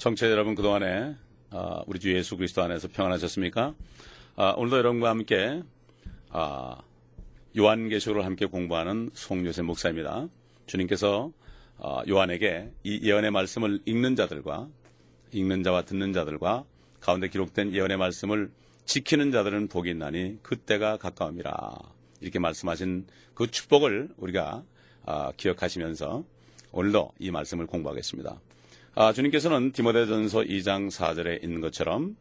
청취자 여러분 그동안에 아, 우리 주 예수 그리스도 안에서 평안하셨습니까? 아, 오늘도 여러분과 함께 아, 요한계시록을 함께 공부하는 송요셉 목사입니다. 주님께서 아, 요한에게 이 예언의 말씀을 읽는 자들과 읽는 자와 듣는 자들과 가운데 기록된 예언의 말씀을 지키는 자들은 복이 있나니 그때가 가까움이라 이렇게 말씀하신 그 축복을 우리가 아, 기억하시면서 오늘도 이 말씀을 공부하겠습니다. 아, 주님께서는 디모데전서 2장 4절에 있는 것처럼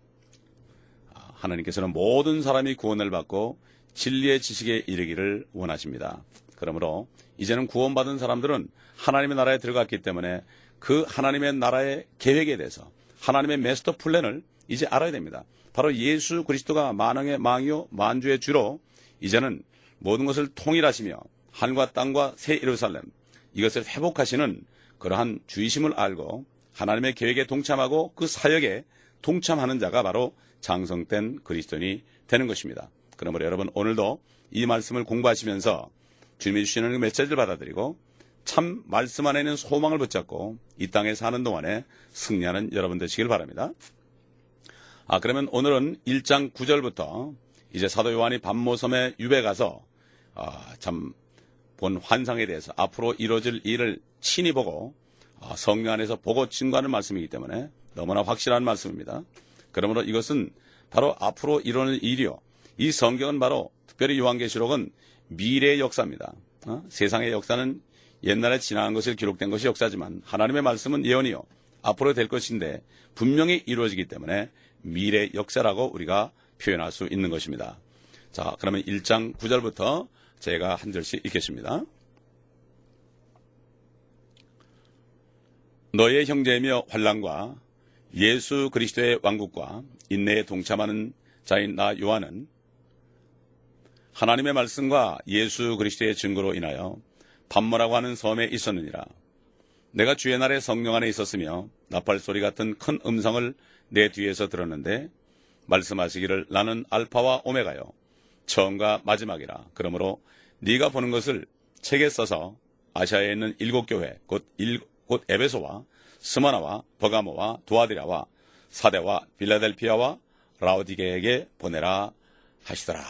아, 하나님께서는 모든 사람이 구원을 받고 진리의 지식에 이르기를 원하십니다. 그러므로 이제는 구원받은 사람들은 하나님의 나라에 들어갔기 때문에 그 하나님의 나라의 계획에 대해서 하나님의 메스터 플랜을 이제 알아야 됩니다. 바로 예수 그리스도가 만왕의 망이요 만주의 주로 이제는 모든 것을 통일하시며 하늘과 땅과 새 예루살렘 이것을 회복하시는 그러한 주의심을 알고 하나님의 계획에 동참하고 그 사역에 동참하는 자가 바로 장성된 그리스도인이 되는 것입니다. 그러므로 여러분 오늘도 이 말씀을 공부하시면서 주님이 주시는 그 메시지를 받아들이고 참 말씀 안에 있는 소망을 붙잡고 이 땅에 사는 동안에 승리하는 여러분 되시길 바랍니다. 아, 그러면 오늘은 1장 9절부터 이제 사도 요한이 밤모섬에 유배 가서 아, 참 본 환상에 대해서 앞으로 이루어질 일을 친히 보고 아, 성령 안에서 보고 증거하는 말씀이기 때문에 너무나 확실한 말씀입니다. 그러므로 이것은 바로 앞으로 이루어질 일이요. 이 성경은 바로 특별히 요한계시록은 미래의 역사입니다. 어? 세상의 역사는 옛날에 지나간 것을 기록된 것이 역사지만 하나님의 말씀은 예언이요. 앞으로 될 것인데 분명히 이루어지기 때문에 미래 역사라고 우리가 표현할 수 있는 것입니다. 자, 그러면 1장 9절부터 제가 한 절씩 읽겠습니다. 너의 형제이며 환란과 예수 그리스도의 왕국과 인내에 동참하는 자인 나 요한은 하나님의 말씀과 예수 그리스도의 증거로 인하여 반모라고 하는 섬에 있었느니라. 내가 주의 날에 성령 안에 있었으며 나팔 소리 같은 큰 음성을 내 뒤에서 들었는데 말씀하시기를 나는 알파와 오메가요 처음과 마지막이라. 그러므로 네가 보는 것을 책에 써서 아시아에 있는 일곱 교회 곧, 일, 곧 에베소와 스마나와 버가모와 도아디라와 사대와 빌라델피아와 라오디게에게 보내라 하시더라.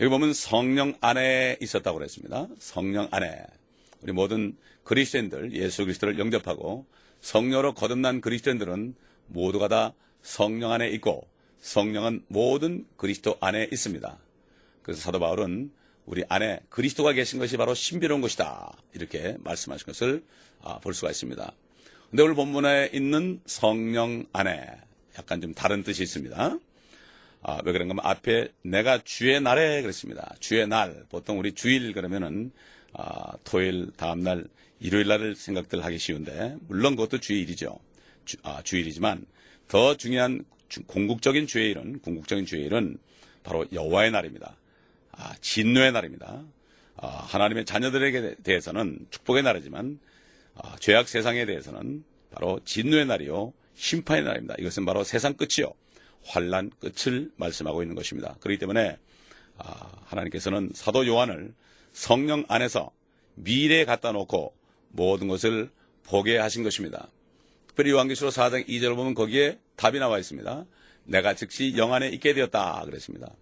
여기 보면 성령 안에 있었다고 그랬습니다. 성령 안에. 우리 모든 그리스도인들, 예수 그리스도를 영접하고 성령으로 거듭난 그리스도인들은 모두가 다 성령 안에 있고 성령은 모든 그리스도 안에 있습니다. 그래서 사도 바울은 우리 안에 그리스도가 계신 것이 바로 신비로운 것이다. 이렇게 말씀하신 것을 아, 볼 수가 있습니다. 근데 오늘 본문에 있는 성령 안에 약간 좀 다른 뜻이 있습니다. 아, 왜 그런가 하면 앞에 내가 주의 날에 그랬습니다. 주의 날. 보통 우리 주일 그러면은 아, 토요일 다음 날 일요일 날을 생각들 하기 쉬운데 물론 그것도 주일이죠. 주, 아, 주일이지만 더 중요한 주- 궁극적인 주일은 궁극적인 주일은 바로 여호와의 날입니다. 아, 진노의 날입니다. 아, 하나님의 자녀들에게 대해서는 축복의 날이지만 아, 죄악 세상에 대해서는 바로 진노의 날이요 심판의 날입니다. 이것은 바로 세상 끝이요 환란 끝을 말씀하고 있는 것입니다. 그렇기 때문에 아, 하나님께서는 사도 요한을 성령 안에서 미래에 갖다 놓고 모든 것을 보게 하신 것입니다. 특별히 요한계시록 4장 2절 보면 거기에 답이 나와 있습니다. 내가 즉시 영 안에 있게 되었다 그랬습니다.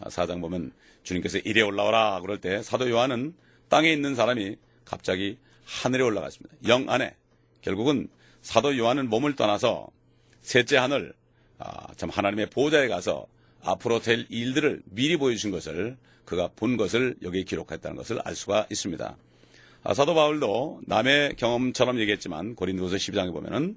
아, 4장 보면 주님께서 이래 올라오라 그럴 때 사도 요한은 땅에 있는 사람이 갑자기 하늘에 올라갔습니다. 영 안에 결국은 사도 요한은 몸을 떠나서 셋째 하늘 아, 참 하나님의 보좌에 가서 앞으로 될 일들을 미리 보여주신 것을 그가 본 것을 여기에 기록했다는 것을 알 수가 있습니다. 아, 사도 바울도 남의 경험처럼 얘기했지만 고린도서 12장에 보면은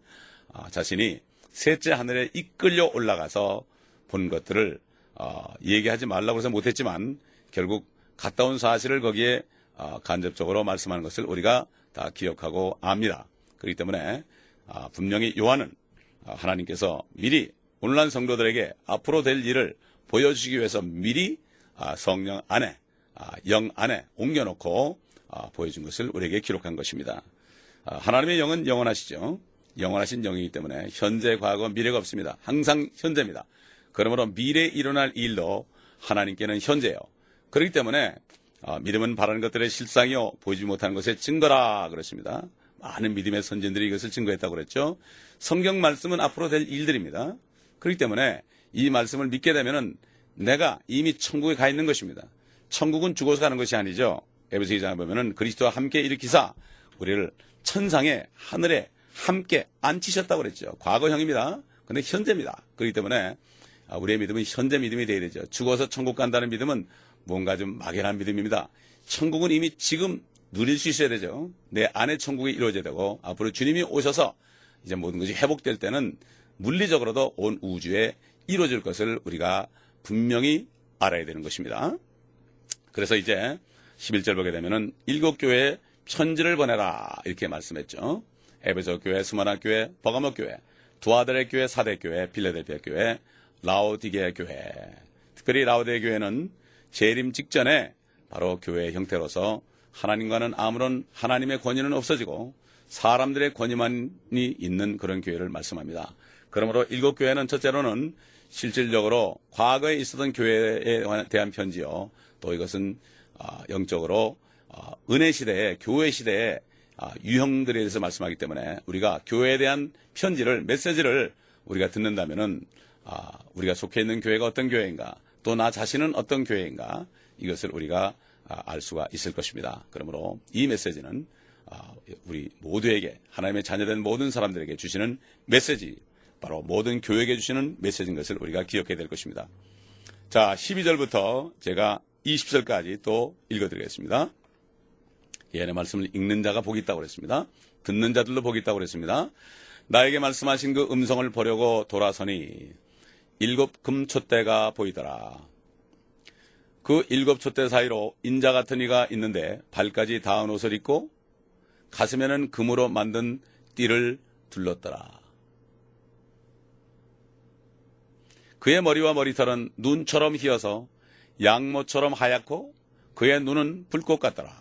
아, 자신이 셋째 하늘에 이끌려 올라가서 본 것들을 아, 얘기하지 말라고 해서 못했지만 결국 갔다 온 사실을 거기에 아, 간접적으로 말씀하는 것을 우리가 다 기억하고 압니다. 그렇기 때문에 아, 분명히 요한은 아, 하나님께서 미리 오늘날 성도들에게 앞으로 될 일을 보여주기 위해서 미리 아, 성령 안에 아, 영 안에 옮겨놓고 아, 보여준 것을 우리에게 기록한 것입니다. 아, 하나님의 영은 영원하시죠. 영원하신 영이기 때문에 현재, 과거, 미래가 없습니다. 항상 현재입니다. 그러므로 미래에 일어날 일도 하나님께는 현재예요. 그렇기 때문에 아, 믿음은 바라는 것들의 실상이요 보이지 못하는 것의 증거라 그렇습니다. 많은 믿음의 선진들이 이것을 증거했다고 그랬죠. 성경 말씀은 앞으로 될 일들입니다. 그렇기 때문에 이 말씀을 믿게 되면은 내가 이미 천국에 가 있는 것입니다. 천국은 죽어서 가는 것이 아니죠. 에베소 2장에 보면은 그리스도와 함께 일으키사 우리를 천상에 하늘에 함께 앉히셨다고 그랬죠. 과거형입니다. 근데 현재입니다. 그렇기 때문에 아, 우리의 믿음은 현재 믿음이 되어야 되죠. 죽어서 천국 간다는 믿음은 뭔가 좀 막연한 믿음입니다. 천국은 이미 지금 누릴 수 있어야 되죠. 내 안에 천국이 이루어져야 되고 앞으로 주님이 오셔서 이제 모든 것이 회복될 때는 물리적으로도 온 우주에 이루어질 것을 우리가 분명히 알아야 되는 것입니다. 그래서 이제 11절 보게 되면은 일곱 교회에 편지를 보내라 이렇게 말씀했죠. 에베소 교회, 스마나 교회, 버가모 교회, 두아들의 교회, 사대 교회, 빌레델피아 교회, 라오디게 교회. 특별히 라오디게 교회는 재림 직전에 바로 교회의 형태로서 하나님과는 아무런 하나님의 권위는 없어지고 사람들의 권위만이 있는 그런 교회를 말씀합니다. 그러므로 일곱 교회는 첫째로는 실질적으로 과거에 있었던 교회에 대한 편지요. 또 이것은 아, 영적으로 아, 은혜 시대에 교회 시대에 아, 유형들에 대해서 말씀하기 때문에 우리가 교회에 대한 편지를 메시지를 우리가 듣는다면은 아, 우리가 속해 있는 교회가 어떤 교회인가 또 나 자신은 어떤 교회인가 이것을 우리가 아, 알 수가 있을 것입니다. 그러므로 이 메시지는 아, 우리 모두에게 하나님의 자녀된 모든 사람들에게 주시는 메시지 바로 모든 교회에게 주시는 메시지인 것을 우리가 기억해야 될 것입니다. 자, 12절부터 제가 20절까지 또 읽어드리겠습니다. 예언의 말씀을 읽는 자가 복이 있다고 그랬습니다. 듣는 자들도 복이 있다고 그랬습니다. 나에게 말씀하신 그 음성을 보려고 돌아서니 일곱 금촛대가 보이더라. 그 일곱 촛대 사이로 인자 같은 이가 있는데 발까지 닿은 옷을 입고 가슴에는 금으로 만든 띠를 둘렀더라. 그의 머리와 머리털은 눈처럼 휘어서 양모처럼 하얗고 그의 눈은 불꽃 같더라.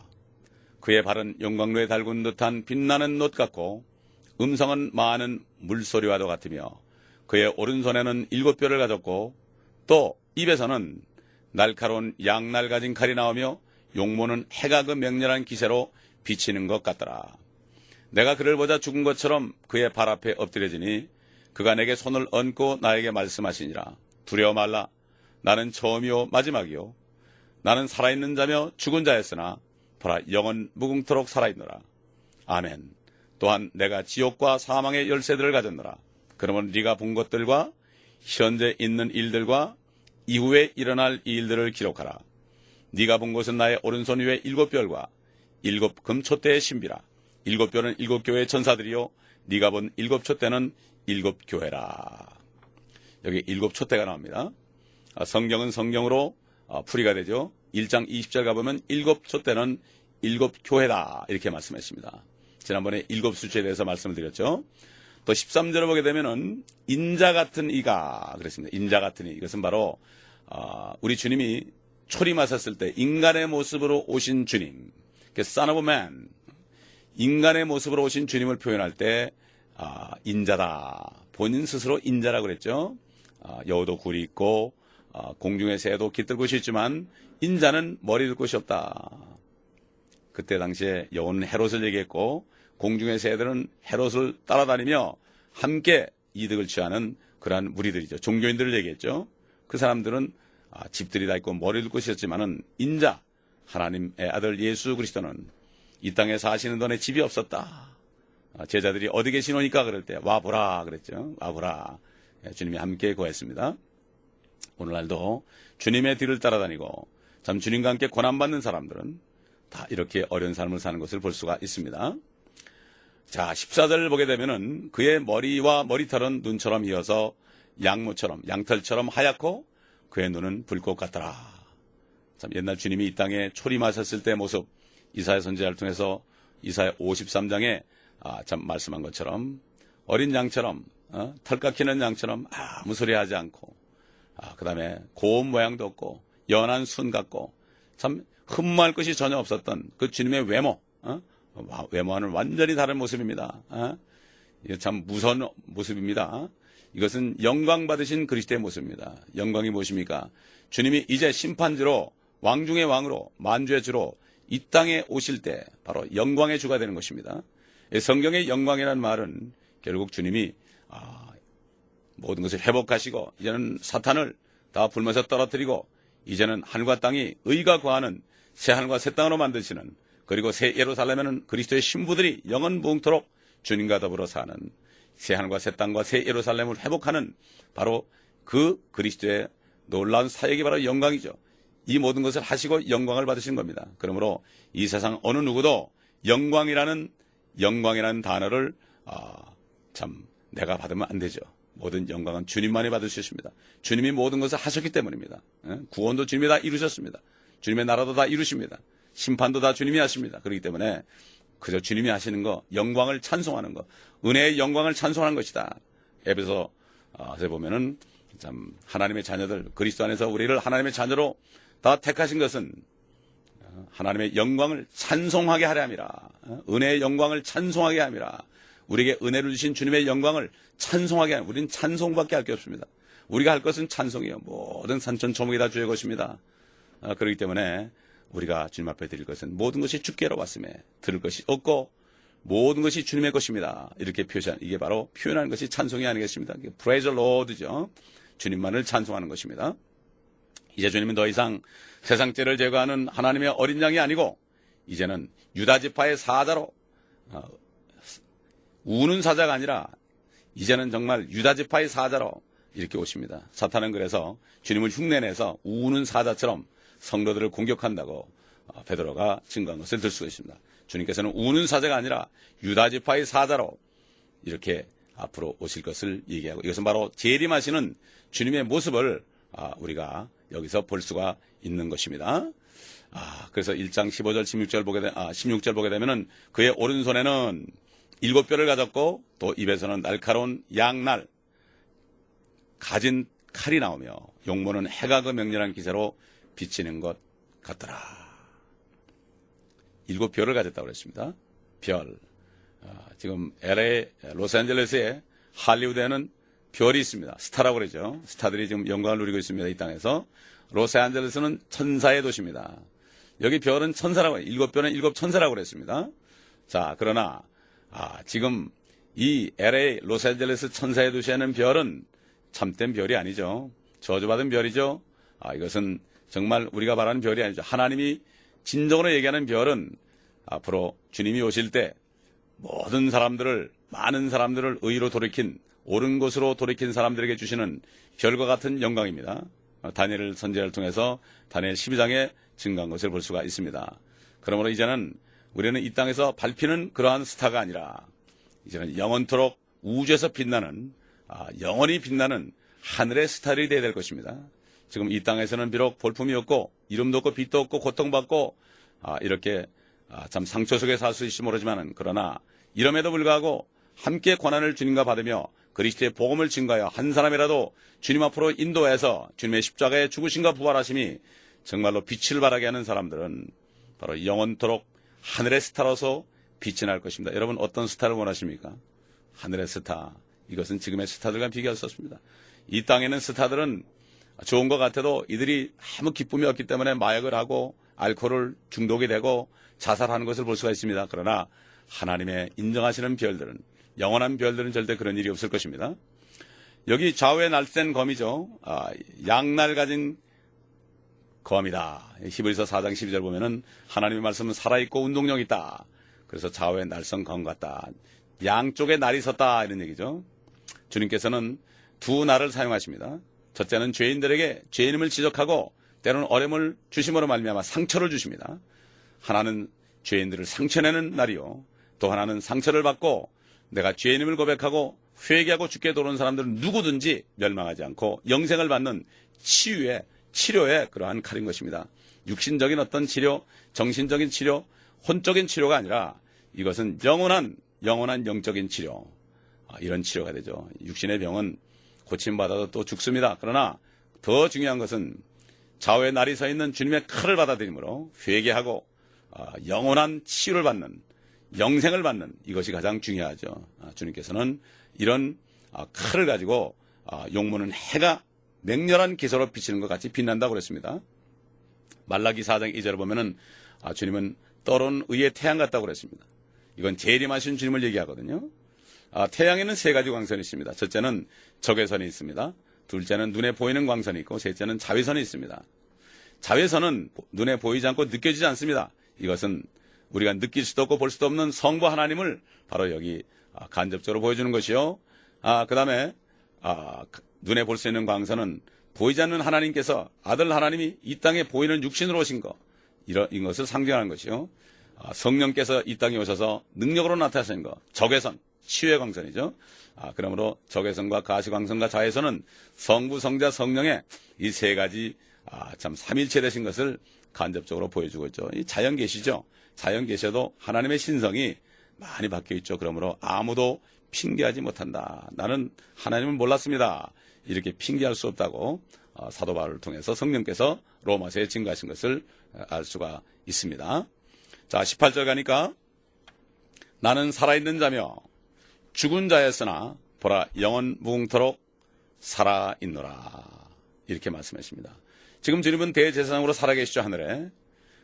그의 발은 용광로에 달군 듯한 빛나는 놋 같고 음성은 많은 물소리와도 같으며 그의 오른손에는 일곱 뼈를 가졌고 또 입에서는 날카로운 양날 가진 칼이 나오며 용모는 해가 그 맹렬한 기세로 비치는 것 같더라. 내가 그를 보자 죽은 것처럼 그의 발 앞에 엎드려지니 그가 내게 손을 얹고 나에게 말씀하시니라. 두려워 말라. 나는 처음이요 마지막이요. 나는 살아있는 자며 죽은 자였으나 보라 영원 무궁토록 살아있노라. 아멘. 또한 내가 지옥과 사망의 열쇠들을 가졌노라. 그러면 네가 본 것들과 현재 있는 일들과 이후에 일어날 일들을 기록하라. 네가 본 것은 나의 오른손 위에 일곱 별과 일곱 금촛대의 신비라. 일곱 별은 일곱 교회의 천사들이요. 네가 본 일곱 촛대는 일곱 교회라. 여기 일곱 촛대가 나옵니다. 아, 성경은 성경으로 어, 풀이가 되죠. 1장 20절 가보면 일곱 촛대는 일곱 교회다. 이렇게 말씀했습니다. 지난번에 일곱 수치에 대해서 말씀을 드렸죠. 또 13절을 보게 되면은 인자 같은 이가 그랬습니다. 인자 같은 이 이것은 바로 어, 우리 주님이 초림하셨을 때 인간의 모습으로 오신 주님, 그 Son of Man, 인간의 모습으로 오신 주님을 표현할 때 아, 인자다. 본인 스스로 인자라고 그랬죠. 아, 여우도 굴이 있고 아, 공중의 새도 깃들 곳이 있지만 인자는 머리 들 곳이 없다. 그때 당시에 여우는 헤롯을 얘기했고 공중의 새들은 헤롯을 따라다니며 함께 이득을 취하는 그러한 무리들이죠. 종교인들을 얘기했죠. 그 사람들은 아, 집들이 다 있고 머리 들 곳이었지만은 인자 하나님의 아들 예수 그리스도는 이 땅에 사시는 동안에 집이 없었다. 아, 제자들이 어디 계시노니까 그럴 때 와보라 그랬죠. 와보라. 예, 주님이 함께 구했습니다. 오늘날도 주님의 뒤를 따라다니고 참 주님과 함께 고난받는 사람들은 다 이렇게 어려운 삶을 사는 것을 볼 수가 있습니다. 자, 14절을 보게 되면은 그의 머리와 머리털은 눈처럼 이어서 양모처럼, 양털처럼 하얗고 그의 눈은 불꽃 같더라. 참 옛날 주님이 이 땅에 초림하셨을 때 모습 이사야 선지자를 통해서 이사야 53장에 아, 참 말씀한 것처럼 어린 양처럼 어? 털 깎이는 양처럼 아무 소리 하지 않고 아, 그다음에 고운 모양도 없고 연한 순 같고 참 흠모할 것이 전혀 없었던 그 주님의 외모 어? 와, 외모와는 완전히 다른 모습입니다. 어? 참 무서운 모습입니다. 이것은 영광 받으신 그리스도의 모습입니다. 영광이 무엇입니까? 주님이 이제 심판주로 왕 중의 왕으로 만주의 주로 이 땅에 오실 때 바로 영광의 주가 되는 것입니다. 이 성경의 영광이라는 말은 결국 주님이 아, 모든 것을 회복하시고 이제는 사탄을 다 불면서 떨어뜨리고 이제는 하늘과 땅이 의가 거하는 새 하늘과 새 땅으로 만드시는 그리고 새 예루살렘에는 그리스도의 신부들이 영원 무궁토록 주님과 더불어 사는 새 하늘과 새 땅과 새 예루살렘을 회복하는 바로 그 그리스도의 놀라운 사역이 바로 영광이죠. 이 모든 것을 하시고 영광을 받으신 겁니다. 그러므로 이 세상 어느 누구도 영광이라는 영광이라는 단어를 아, 참 내가 받으면 안 되죠. 모든 영광은 주님만이 있습니다. 주님이 모든 것을 하셨기 때문입니다. 예? 구원도 주님이 다 이루셨습니다. 주님의 나라도 다 이루십니다. 심판도 다 주님이 하십니다. 그렇기 때문에 그저 주님이 하시는 거, 영광을 찬송하는 거, 은혜의 영광을 찬송하는 것이다. 에베소서 에 보면은 참 하나님의 자녀들 그리스도 안에서 우리를 하나님의 자녀로 다 택하신 것은 어, 하나님의 영광을 찬송하게 하려 함이라. 어, 은혜의 영광을 찬송하게 함이라. 우리에게 은혜를 주신 주님의 영광을 찬송하게 하는 우리는 찬송밖에 할 게 없습니다. 우리가 할 것은 찬송이요. 모든 산천 초목이 다 주의 것입니다. 어, 그렇기 때문에 우리가 주님 앞에 드릴 것은 모든 것이 주께로 왔음에 들을 것이 없고 모든 것이 주님의 것입니다. 이렇게 표시한 이게 바로 표현하는 것이 찬송이 아니겠습니까? 프레이저 로드죠. 주님만을 찬송하는 것입니다. 이제 주님은 더 이상 세상 죄를 제거하는 하나님의 어린 양이 아니고 이제는 유다 지파의 사자로 어, 우는 사자가 아니라 이제는 정말 유다 지파의 사자로 이렇게 오십니다. 사탄은 그래서 주님을 흉내내서 우는 사자처럼 성도들을 공격한다고 어, 베드로가 증거한 것을 들 수가 있습니다. 주님께서는 우는 사자가 아니라 유다 지파의 사자로 이렇게 앞으로 오실 것을 얘기하고 이것은 바로 재림하시는 주님의 모습을 아, 우리가 여기서 볼 수가 있는 것입니다. 아, 그래서 1장 15절, 16절 보게 되, 아, 16절 보게 되면은 그의 오른손에는 일곱 뼈를 가졌고 또 입에서는 날카로운 양날 가진 칼이 나오며 용모는 해가 그 명렬한 기세로 비치는 것 같더라. 일곱 별을 가졌다고 그랬습니다. 별. 아, 지금 LA, 로스앤젤레스에 할리우드에는 별이 있습니다. 스타라고 그러죠. 스타들이 지금 영광을 누리고 있습니다. 이 땅에서. 로스앤젤레스는 천사의 도시입니다. 여기 별은 천사라고. 일곱 별은 일곱 천사라고 그랬습니다. 자, 그러나 아, 지금 이 LA 로스앤젤레스 천사의 도시에는 별은 참된 별이 아니죠. 저주받은 별이죠. 아, 이것은 정말 우리가 말하는 별이 아니죠. 하나님이 진정으로 얘기하는 별은 앞으로 주님이 오실 때 모든 사람들을 많은 사람들을 의로 돌이킨 옳은 곳으로 돌이킨 사람들에게 주시는 별과 같은 영광입니다. 다니엘 선제를 통해서 다니엘 12장에 증가한 것을 볼 수가 있습니다. 그러므로 이제는 우리는 이 땅에서 밟히는 그러한 스타가 아니라 이제는 영원토록 우주에서 빛나는 아, 영원히 빛나는 하늘의 스타일이 되어야 될 것입니다. 지금 이 땅에서는 비록 볼품이 없고 이름도 없고 빛도 없고 고통받고 아, 이렇게 아, 참 상처 속에 살 수 있을지 모르지만 그러나 이름에도 불구하고 함께 권한을 주님과 받으며 그리스도의 복음을 증가하여 한 사람이라도 주님 앞으로 인도해서 주님의 십자가의 죽으심과 부활하심이 정말로 빛을 발하게 하는 사람들은 바로 영원토록 하늘의 스타로서 빛이 날 것입니다. 여러분 어떤 스타를 원하십니까? 하늘의 스타. 이것은 지금의 스타들과 비교할 수 없습니다. 이 땅에는 스타들은 좋은 것 같아도 이들이 아무 기쁨이 없기 때문에 마약을 하고 알코올을 중독이 되고 자살하는 것을 볼 수가 있습니다. 그러나 하나님의 인정하시는 별들은 영원한 별들은 절대 그런 일이 없을 것입니다. 여기 좌우에 날쌘 검이죠. 아, 양날 가진 검이다. 히브리서 4장 12절 보면은 하나님의 말씀은 살아있고 운동력 있다. 그래서 좌우에 날선 검 같다. 양쪽에 날이 섰다. 이런 얘기죠. 주님께서는 두 날을 사용하십니다. 첫째는 죄인들에게 죄인임을 지적하고 때로는 어려움을 주심으로 말미암아 상처를 주십니다. 하나는 죄인들을 상처내는 날이요. 또 하나는 상처를 받고 내가 죄인임을 고백하고 회개하고 죽게 돌아온 사람들은 누구든지 멸망하지 않고 영생을 받는 치유의 치료의 그러한 칼인 것입니다. 육신적인 어떤 치료, 정신적인 치료, 혼적인 치료가 아니라 이것은 영원한 영원한 영적인 치료. 아, 이런 치료가 되죠. 육신의 병은 고침받아도 또 죽습니다. 그러나 더 중요한 것은 좌우에 날이 서 있는 주님의 칼을 받아들이므로 회개하고 아, 영원한 치유를 받는 영생을 받는 이것이 가장 중요하죠. 아, 주님께서는 이런 칼을 가지고 용모는 해가 맹렬한 기사로 비치는 것 같이 빛난다고 그랬습니다. 말라기 4장 2절을 보면은 주님은 떨은 의의 태양 같다고 그랬습니다. 이건 재림하신 주님을 얘기하거든요. 아, 태양에는 세 가지 광선이 있습니다. 첫째는 적외선이 있습니다. 둘째는 눈에 보이는 광선이 있고 셋째는 자외선이 있습니다. 자외선은 보- 눈에 보이지 않고 느껴지지 않습니다. 이것은 우리가 느낄 수도 없고 볼 수도 없는 성부 하나님을 바로 여기 아, 간접적으로 보여주는 것이요. 아, 그 다음에 아, 눈에 볼 수 있는 광선은 보이지 않는 하나님께서 아들 하나님이 이 땅에 보이는 육신으로 오신 것 이런 것을 상징하는 것이요. 아, 성령께서 이 땅에 오셔서 능력으로 나타나신 것 적외선 치유의 광선이죠. 아, 그러므로 적외선과 가시광선과 자외선은 성부 성자 성령의 이 세 가지 아, 참 삼일체 되신 것을 간접적으로 보여주고 있죠. 이 자연 계시죠. 자연 계셔도 하나님의 신성이 많이 박혀 있죠. 그러므로 아무도 핑계하지 못한다. 나는 하나님을 몰랐습니다. 이렇게 핑계할 수 없다고 어, 사도 바울을 통해서 성령께서 로마서에 증거하신 것을 어, 알 수가 있습니다. 자, 18절 가니까 나는 살아있는 자며 죽은 자였으나 보라 영원 무궁토록 살아 있노라. 이렇게 말씀하십니다. 지금 주님은 대제사장으로 살아계시죠, 하늘에.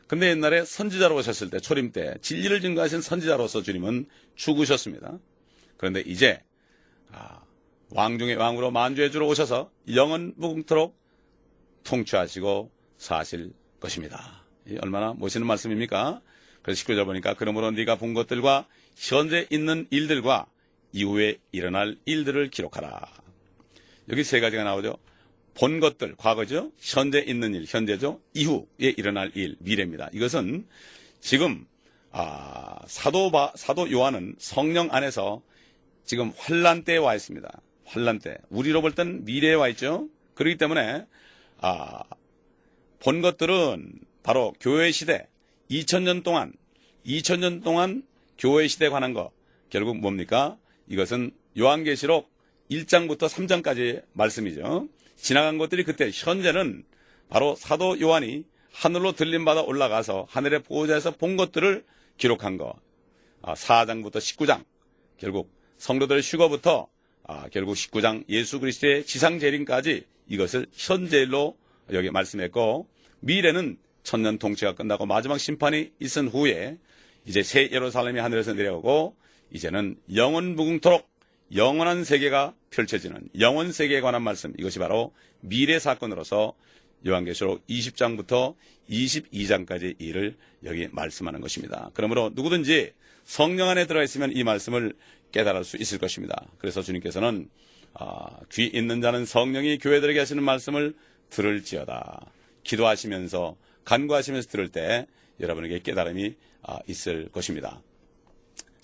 근데 옛날에 선지자로 오셨을 때, 초림 때, 진리를 증거하신 선지자로서 주님은 죽으셨습니다. 그런데 이제, 아, 왕 중의 왕으로 만주의 주로 오셔서 영원 무궁토록 통치하시고 사실 것입니다. 이 얼마나 멋있는 말씀입니까? 그래서 19절 보니까 그러므로 네가 본 것들과 현재 있는 일들과 이후에 일어날 일들을 기록하라. 여기 세 가지가 나오죠. 본 것들, 과거죠. 현재 있는 일, 현재죠. 이후에 일어날 일, 미래입니다. 이것은 지금 아, 사도 바, 사도 요한은 성령 안에서 지금 환란 때에 와 있습니다. 환란 때. 우리로 볼 땐 미래에 와 있죠. 그렇기 때문에 아, 본 것들은 바로 교회 시대 2000년 동안 2000년 동안 교회 시대에 관한 거 결국 뭡니까? 이것은 요한계시록 1장부터 3장까지의 말씀이죠. 지나간 것들이 그때 현재는 바로 사도 요한이 하늘로 들림받아 올라가서 하늘의 보호자에서 본 것들을 기록한 거. 아, 4장부터 19장 결국 성도들 휴거부터 아, 결국 19장 예수 그리스도의 지상 재림까지 이것을 현재일로 여기 말씀했고 미래는 천년 통치가 끝나고 마지막 심판이 있은 후에 이제 새 예루살렘이 하늘에서 내려오고 이제는 영원 무궁토록 영원한 세계가 펼쳐지는 영원 세계에 관한 말씀 이것이 바로 미래 사건으로서 요한계시록 20장부터 22장까지 일을 여기 말씀하는 것입니다. 그러므로 누구든지 성령 안에 들어가 있으면 이 말씀을 깨달을 수 있을 것입니다. 그래서 주님께서는 아, 귀 있는 자는 성령이 교회들에게 하시는 말씀을 들을지어다. 기도하시면서 간구하시면서 들을 때 여러분에게 깨달음이 아, 있을 것입니다.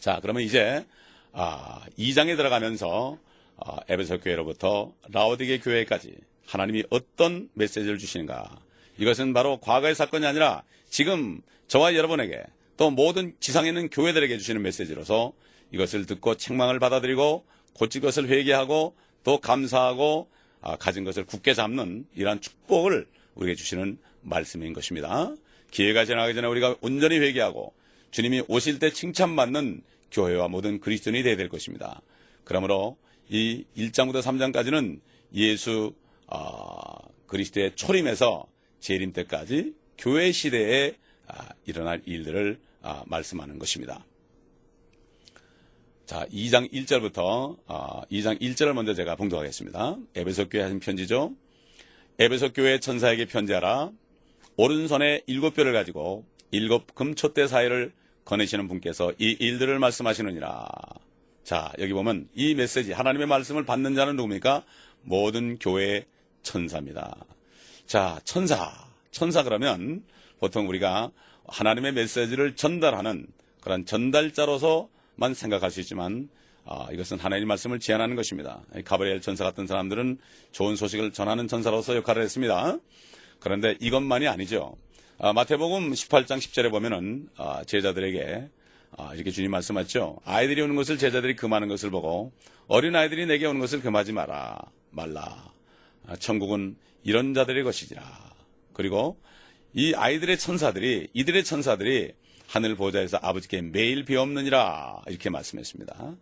자, 그러면 이제 아, 2장에 들어가면서 아, 에베소 교회로부터 라오디게 교회까지 하나님이 어떤 메시지를 주시는가? 이것은 바로 과거의 사건이 아니라 지금 저와 여러분에게 또 모든 지상에 있는 교회들에게 주시는 메시지로서 이것을 듣고 책망을 받아들이고 고칠 것을 회개하고 또 감사하고 아, 가진 것을 굳게 잡는 이러한 축복을 우리에게 주시는 말씀인 것입니다. 기회가 지나가기 전에 우리가 온전히 회개하고 주님이 오실 때 칭찬받는 교회와 모든 그리스도인이 되어야 될 것입니다. 그러므로 이 1장부터 3장까지는 예수 아, 그리스도의 초림에서 재림 때까지 교회 시대에 아, 일어날 일들을 아, 말씀하는 것입니다. 자, 2장 1절부터 2장 1절을 먼저 제가 봉독하겠습니다. 에베소 교회 하신 편지죠. 에베소 교회 천사에게 편지하라. 오른손에 일곱 뼈를 가지고 일곱 금촛대 사이를 거내시는 분께서 이 일들을 말씀하시느니라. 자, 여기 보면 이 메시지, 하나님의 말씀을 받는 자는 누굽니까? 모든 교회 천사입니다. 자, 천사. 천사 그러면 보통 우리가 하나님의 메시지를 전달하는 그런 전달자로서만 생각할 수 있지만 아, 이것은 하나님의 말씀을 제안하는 것입니다. 가브리엘 천사 같은 사람들은 좋은 소식을 전하는 천사로서 역할을 했습니다. 그런데 이것만이 아니죠. 아, 마태복음 18장 10절에 보면은 아, 제자들에게 아, 이렇게 주님 말씀하죠. 아이들이 오는 것을 제자들이 금하는 것을 보고 어린 아이들이 내게 오는 것을 금하지 마라 말라. 아, 천국은 이런 자들의 것이지라. 그리고 이 아이들의 천사들이 이들의 천사들이 하늘 보좌에서 아버지께 매일 비없느니라 이렇게 말씀했습니다.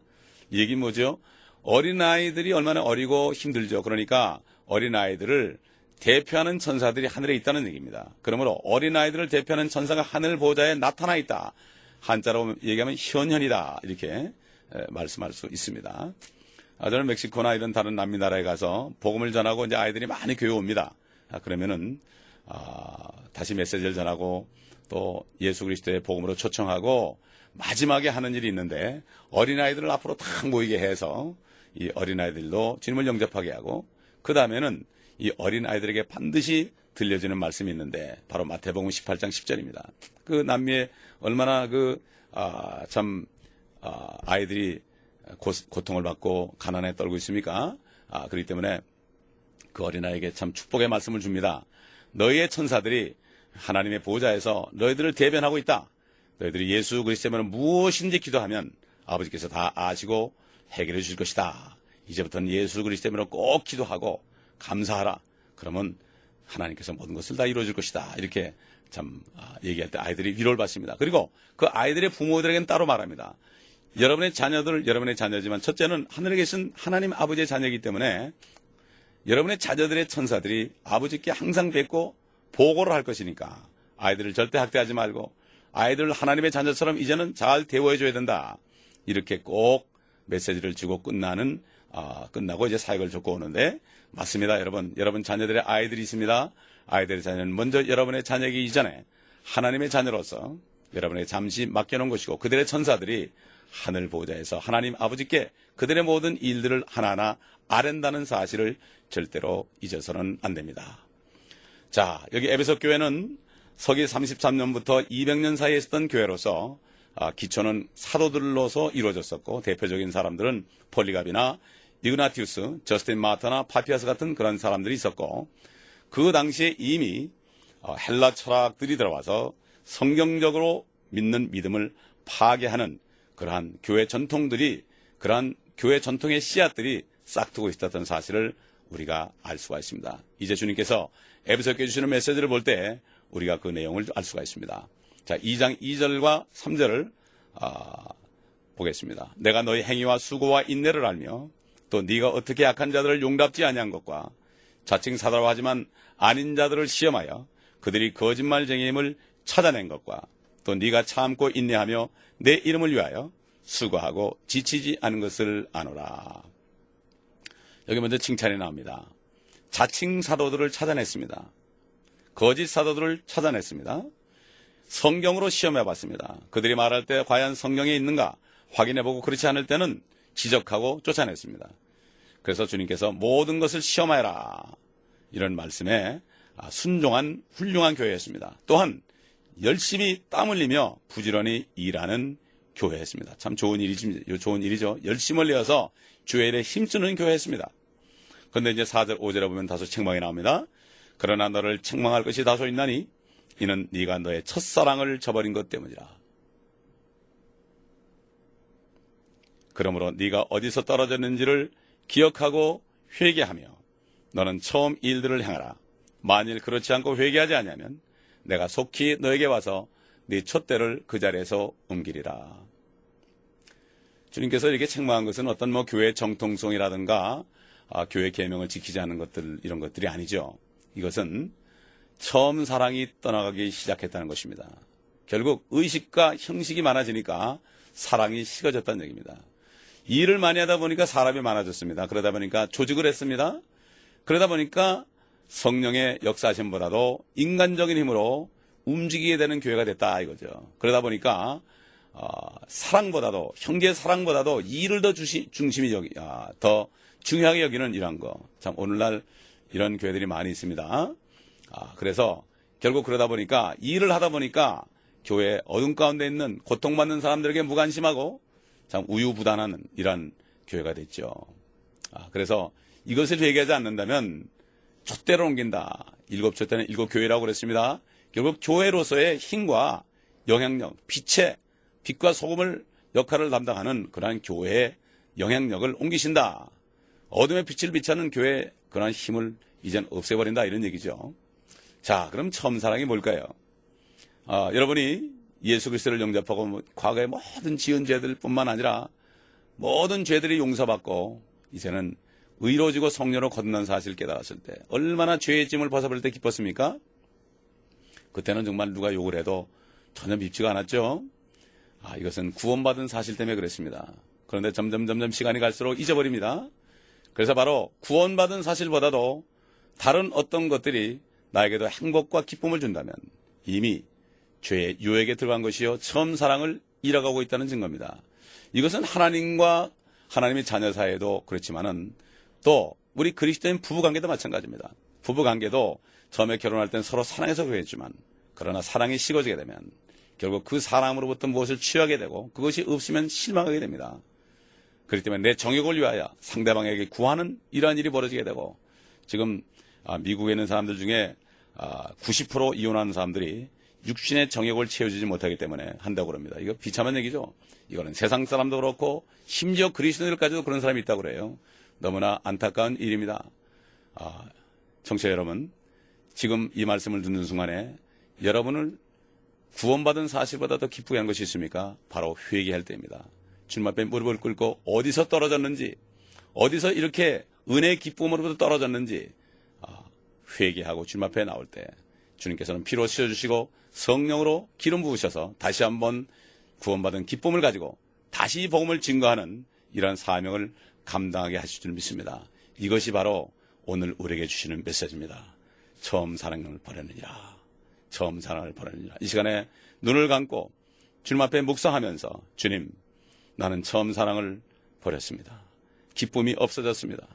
이 얘기 뭐죠? 어린 아이들이 얼마나 어리고 힘들죠. 그러니까 어린 아이들을 대표하는 천사들이 하늘에 있다는 얘기입니다. 그러므로 어린 아이들을 대표하는 천사가 하늘 보좌에 나타나 있다. 한자로 얘기하면 현현이다 이렇게 에, 말씀할 수 있습니다. 아, 저는 멕시코나 이런 다른 남미 나라에 가서 복음을 전하고 이제 아이들이 많이 교회 옵니다. 아, 그러면은 아, 다시 메시지를 전하고 또 예수 그리스도의 복음으로 초청하고 마지막에 하는 일이 있는데 어린아이들을 앞으로 탁 모이게 해서 이 어린아이들도 주님을 영접하게 하고 그 다음에는 이 어린 아이들에게 반드시 들려주는 말씀이 있는데 바로 마태복음 18장 10절입니다. 그 남미에 얼마나 그, 아, 참, 아, 아 이들이 고, 고통을 받고 가난에 떨고 있습니까? 아, 그렇기 때문에 그 어린아이에게 참 축복의 말씀을 줍니다. 너희의 천사들이 하나님의 보좌에서 너희들을 대변하고 있다. 너희들이 예수 그리스도면 무엇인지 기도하면 아버지께서 다 아시고 해결해 주실 것이다. 이제부터는 예수 그리스도면 꼭 기도하고 감사하라. 그러면 하나님께서 모든 것을 다 이루어줄 것이다. 이렇게 참 아, 얘기할 때 아이들이 위로를 받습니다. 그리고 그 아이들의 부모들에게는 따로 말합니다. 여러분의 자녀들, 여러분의 자녀지만 첫째는 하늘에 계신 하나님 아버지의 자녀이기 때문에 여러분의 자녀들의 천사들이 아버지께 항상 뵙고 보고를 할 것이니까 아이들을 절대 학대하지 말고 아이들을 하나님의 자녀처럼 이제는 잘 대우해줘야 된다. 이렇게 꼭 메시지를 주고 끝나는 아, 끝나고 이제 사역을 줬고 오는데 맞습니다, 여러분. 여러분 자녀들의 아이들이 있습니다. 아이들의 자녀는 먼저 여러분의 자녀이기 이전에 하나님의 자녀로서 여러분에게 잠시 맡겨놓은 것이고 그들의 천사들이 하늘 보좌에서 하나님 아버지께 그들의 모든 일들을 하나하나 아랜다는 사실을 절대로 잊어서는 안 됩니다. 자, 여기 에베소 교회는 서기 33년부터 200년 사이에 있었던 교회로서 아, 기초는 사도들로서 이루어졌었고 대표적인 사람들은 폴리갑이나 이그나티우스, 저스틴 마타나 파피아스 같은 그런 사람들이 있었고 그 당시에 이미 어, 헬라 철학들이 들어와서 성경적으로 믿는 믿음을 파괴하는 그러한 교회 전통들이 그러한 교회 전통의 씨앗들이 싹트고 있었던 사실을 우리가 알 수가 있습니다. 이제 주님께서 에베소께 주시는 메시지를 볼 때 우리가 그 내용을 알 수가 있습니다. 자, 2장 2절과 3절을 아, 보겠습니다. 내가 너희 행위와 수고와 인내를 알며 또 네가 어떻게 약한 자들을 용납지 아니한 것과 자칭 사다라고 하지만 아닌 자들을 시험하여 그들이 거짓말쟁이임을 찾아낸 것과 또 네가 참고 인내하며 내 이름을 위하여 수고하고 지치지 않은 것을 아노라. 여기 먼저 칭찬이 나옵니다. 자칭 사도들을 찾아냈습니다. 거짓 사도들을 찾아냈습니다. 성경으로 시험해 봤습니다. 그들이 말할 때 과연 성경에 있는가 확인해 보고 그렇지 않을 때는 지적하고 쫓아냈습니다. 그래서 주님께서 모든 것을 시험하여라. 이런 말씀에 아, 순종한 훌륭한 교회였습니다. 또한 열심히 땀 흘리며 부지런히 일하는 교회였습니다. 참 좋은 일이지, 좋은 일이죠. 열심을 내어서 주의 일에 힘쓰는 교회였습니다. 그런데 이제 4절, 5절에 보면 다소 책망이 나옵니다. 그러나 너를 책망할 것이 다소 있나니 이는 네가 너의 첫사랑을 저버린 것 때문이라. 그러므로 네가 어디서 떨어졌는지를 기억하고 회개하며 너는 처음 일들을 행하라. 만일 그렇지 않고 회개하지 않으면 내가 속히 너에게 와서 네 촛대를 그 자리에서 옮기리라. 주님께서 이렇게 책망한 것은 어떤 뭐 교회 정통성이라든가 아, 교회 계명을 지키지 않는 것들 이런 것들이 아니죠. 이것은 처음 사랑이 떠나가기 시작했다는 것입니다. 결국 의식과 형식이 많아지니까 사랑이 식어졌다는 얘기입니다. 일을 많이 하다 보니까 사람이 많아졌습니다. 그러다 보니까 조직을 했습니다. 그러다 보니까 성령의 역사심보다도 인간적인 힘으로 움직이게 되는 교회가 됐다 이거죠. 그러다 보니까 어, 사랑보다도 형제 사랑보다도 일을 더 주시, 중심이 여기 아, 더 중요하게 여기는 이런 거. 참 오늘날 이런 교회들이 많이 있습니다. 아, 그래서 결국 그러다 보니까 일을 하다 보니까 교회 어둠 가운데 있는 고통받는 사람들에게 무관심하고 참 우유부단하는 이런 교회가 됐죠. 아, 그래서 이것을 회개하지 않는다면 촛대로 옮긴다. 일곱 촛대는 일곱 교회라고 그랬습니다. 결국 교회로서의 힘과 영향력, 빛의 빛과 소금을 역할을 담당하는 그러한 교회의 영향력을 옮기신다. 어둠의 빛을 비추는 교회의 그러한 힘을 이젠 없애버린다 이런 얘기죠. 자, 그럼 처음 사랑이 뭘까요? 아, 여러분이 예수 그리스도를 영접하고 뭐 과거의 모든 지은 죄들뿐만 아니라 모든 죄들이 용서받고 이제는 의로워지고 성녀로 거듭난 사실을 깨달았을 때 얼마나 죄의 짐을 벗어버릴 때 기뻤습니까? 그때는 정말 누가 욕을 해도 전혀 밉지가 않았죠. 아, 이것은 구원받은 사실 때문에 그랬습니다. 그런데 점점 점점 시간이 갈수록 잊어버립니다. 그래서 바로 구원받은 사실보다도 다른 어떤 것들이 나에게도 행복과 기쁨을 준다면 이미 죄의 유혹에 들어간 것이요 처음 사랑을 잃어가고 있다는 증거입니다. 이것은 하나님과 하나님의 자녀 사이에도 그렇지만은 또 우리 그리스도인 부부 관계도 마찬가지입니다. 부부 관계도 처음에 결혼할 땐 서로 사랑해서 그랬지만 그러나 사랑이 식어지게 되면 결국 그 사람으로부터 무엇을 취하게 되고 그것이 없으면 실망하게 됩니다. 그렇기 때문에 내 정욕을 위하여 상대방에게 구하는 이러한 일이 벌어지게 되고 지금 아, 미국에 있는 사람들 중에 90% 이혼하는 사람들이 육신의 정욕을 채워주지 못하기 때문에 한다고 그럽니다. 이거 비참한 얘기죠. 이거는 세상 사람도 그렇고 심지어 그리스도인들까지도 그런 사람이 있다고 그래요. 너무나 안타까운 일입니다. 아, 청취자 여러분, 지금 이 말씀을 듣는 순간에 여러분을 구원받은 사실보다 더 기쁘게 한 것이 있습니까? 바로 회개할 때입니다. 주님 앞에 무릎을 꿇고 어디서 떨어졌는지, 어디서 이렇게 은혜의 기쁨으로부터 떨어졌는지 아, 회개하고 주님 앞에 나올 때 주님께서는 피로 씌워주시고 성령으로 기름 부으셔서 다시 한번 구원받은 기쁨을 가지고 다시 복음을 증거하는 이러한 사명을 감당하게 하실 줄 믿습니다. 이것이 바로 오늘 우리에게 주시는 메시지입니다. 처음 사랑을 버렸느니라. 처음 사랑을 버렸느니라. 이 시간에 눈을 감고 주님 앞에 묵상하면서 주님, 나는 처음 사랑을 버렸습니다. 기쁨이 없어졌습니다.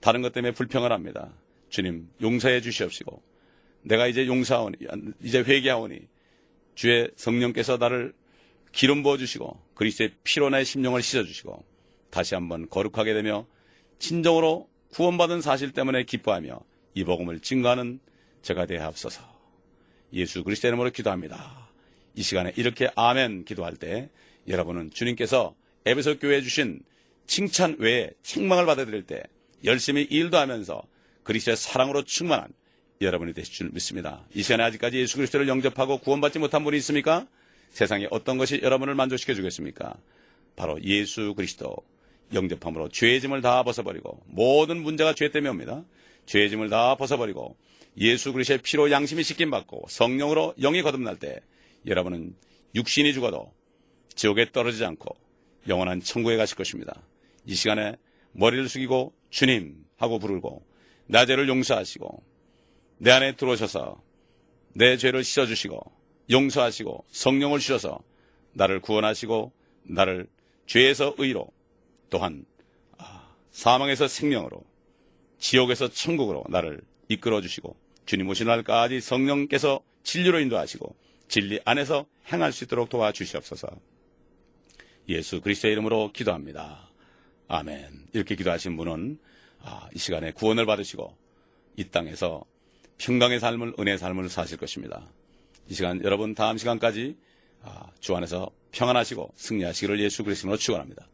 다른 것 때문에 불평을 합니다. 주님, 용서해 주시옵시고, 내가 이제 용서하오니, 이제 회개하오니, 주의 성령께서 나를 기름 부어주시고, 그리스의 피로 나의 심령을 씻어주시고, 다시 한번 거룩하게 되며, 진정으로 구원받은 사실 때문에 기뻐하며, 이 복음을 증거하는 제가 되하옵소서. 예수 그리스도의 이름으로 기도합니다. 이 시간에 이렇게 아멘 기도할 때, 여러분은 주님께서 에베소 교회에 주신 칭찬 외에 책망을 받아들일 때 열심히 일도 하면서 그리스도의 사랑으로 충만한 여러분이 되실 줄 믿습니다. 이 시간에 아직까지 예수 그리스도를 영접하고 구원받지 못한 분이 있습니까? 세상에 어떤 것이 여러분을 만족시켜 주겠습니까? 바로 예수 그리스도 영접함으로 죄의 짐을 다 벗어버리고 모든 문제가 죄 때문에 옵니다. 죄의 짐을 다 벗어버리고 예수 그리스도의 피로 양심이 씻김 받고 성령으로 영이 거듭날 때 여러분은 육신이 죽어도 지옥에 떨어지지 않고 영원한 천국에 가실 것입니다. 이 시간에 머리를 숙이고 주님 하고 부르고 나 죄를 용서하시고 내 안에 들어오셔서 내 죄를 씻어주시고 용서하시고 성령을 주셔서 나를 구원하시고 나를 죄에서 의로 또한 아, 사망에서 생명으로 지옥에서 천국으로 나를 이끌어 주시고 주님 오신 날까지 성령께서 진리로 인도하시고 진리 안에서 행할 수 있도록 도와주시옵소서. 예수 그리스도의 이름으로 기도합니다. 아멘. 이렇게 기도하신 분은 아, 이 시간에 구원을 받으시고 이 땅에서 평강의 삶을 은혜의 삶을 사실 것입니다. 이 시간 여러분 다음 시간까지 아, 주 안에서 평안하시고 승리하시기를 예수 그리스도로 축원합니다.